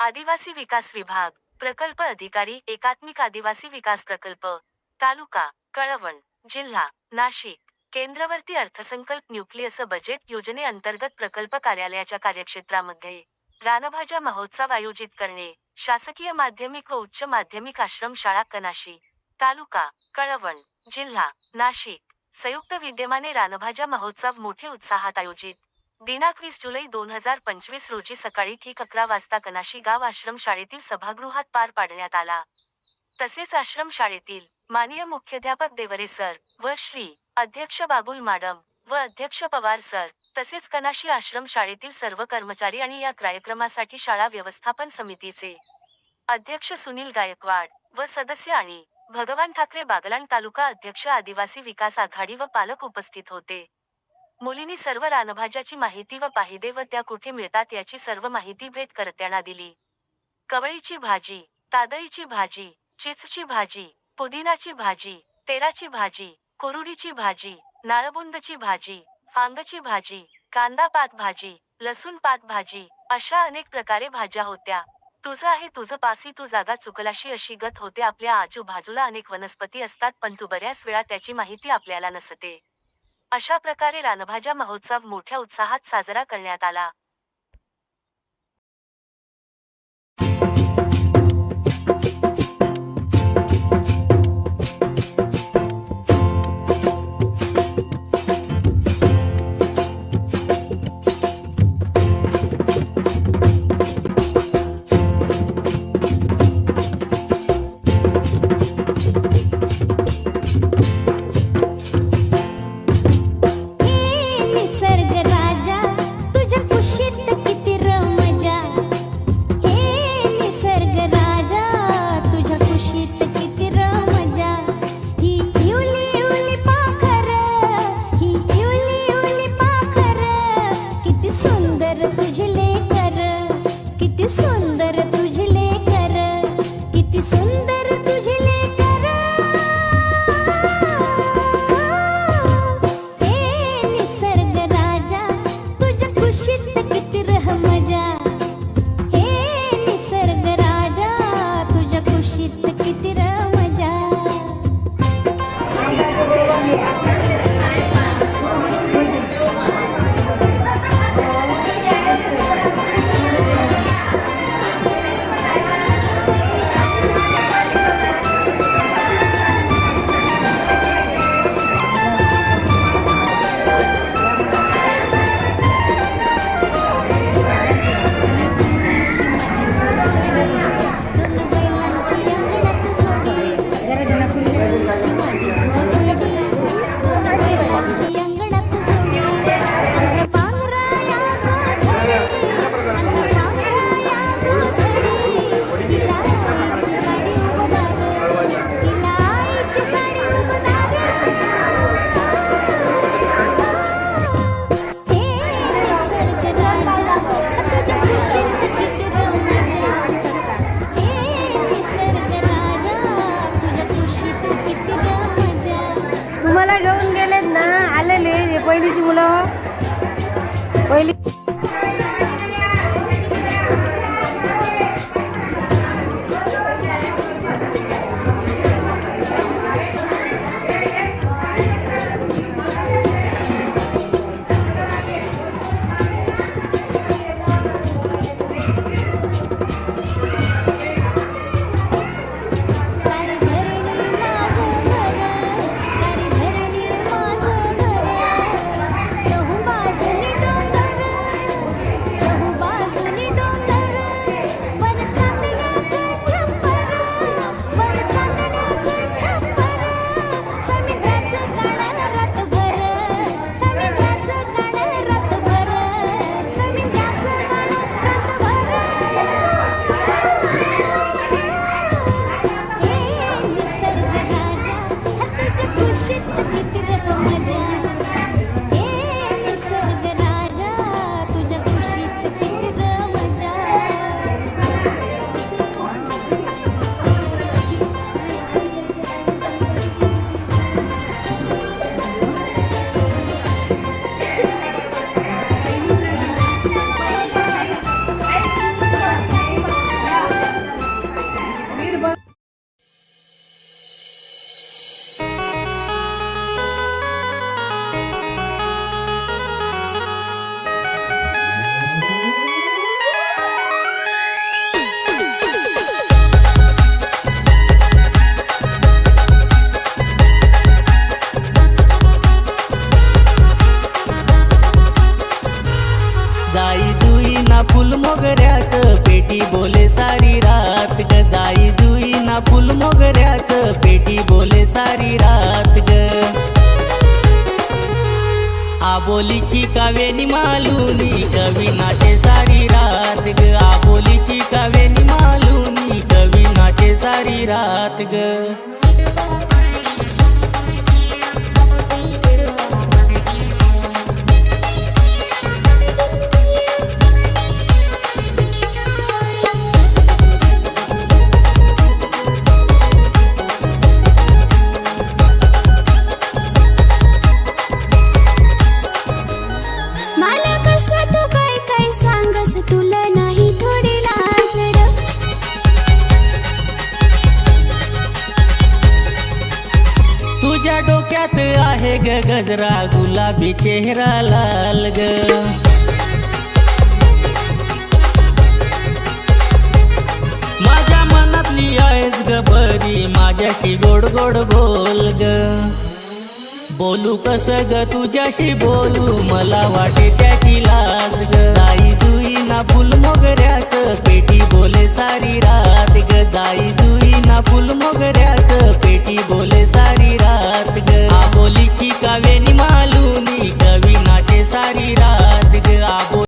आदिवासी विकास विभाग प्रकल्प अधिकारी एकात्मिक आदिवासी विकास प्रकल्प तालुका कळवण जिल्हा नाशिक. केंद्रवर्ती अर्थसंकल्प न्यूक्लियस बजेट योजनेअंतर्गत प्रकल्प कार्यालयाच्या कार्यक्षेत्रामध्ये रानभाज्या महोत्सव आयोजित करणे शासकीय माध्यमिक व उच्च माध्यमिक आश्रम शाळा कनाशी. तालुका कळवण जिल्हा नाशिक. संयुक्त विद्यमाने रानभाज्या महोत्सव मोठे उत्साहात आयोजित दिनांक वीस जुलै दोन हजार पंचवीस रोजी सकाळी ठीक अकरा वाजता कनाशी गाव आश्रम शाळेतील सभागृहात पार पाडण्यात आला. तसेच आश्रम शाळेतील माननीय मुख्याध्यापक देवरे सर व श्री अध्यक्ष बाबुल मॅडम व अध्यक्ष पवार सर तसेच कनाशी आश्रम शाळेतील सर्व कर्मचारी आणि या कार्यक्रमासाठी शाळा व्यवस्थापन समितीचे अध्यक्ष सुनील गायकवाड व सदस्य आणि भगवान ठाकरे बागलाण तालुका अध्यक्ष आदिवासी विकास आघाडी व पालक उपस्थित होते. मुलींनी सर्व रानभाज्याची माहिती व पाहिदे व त्या कुठे मिळतात याची सर्व माहिती भेटकर्त्यांना दिली. कवळीची भाजी तादळीची भाजी चिचची भाजी पुदिनाची भाजी तेराची भाजी कोरुडीची भाजी नाळबुंदची भाजी फांगची भाजी कांदा पात भाजी लसूण पात भाजी अशा अनेक प्रकारे भाज्या होत्या. तुझं आहे तुझं पासी तू जागा चुकलाशी अशी गत होते आपल्या आजूबाजूला अनेक वनस्पती असतात पण तू बऱ्याच वेळा त्याची माहिती आपल्याला नसते. अशा प्रकारे रानभाज्या महोत्सव मोठ्या उत्साहात साजरा करण्यात आला. Evelyn. जुई ना फुल मोगऱ्यात पेटी बोले सारी रात ग जाई जुई ना फुल मोगऱ्यात पेटी बोले सारी रात ग. आबोलीची कावेनी मालुनी कवी नाचे सारी रात ग. आबोलीची कावेनी मालुनी कवी नाचे सारी रात ग. डोक्यात आहे ग गजरा गुलाबी चेहरा लाल ग. माझ्या मनातली आहेस ग बरी माझ्याशी गोड गोड बोल ग. बोलू कस ग तुझ्याशी बोलू मला वाटे त्याची लाज ग. जाई जुई ना फुल मोगऱ्याच पेटी बोले सारी रात ग. जाई जुई ना फुल मोगऱ्याच पेटी बोले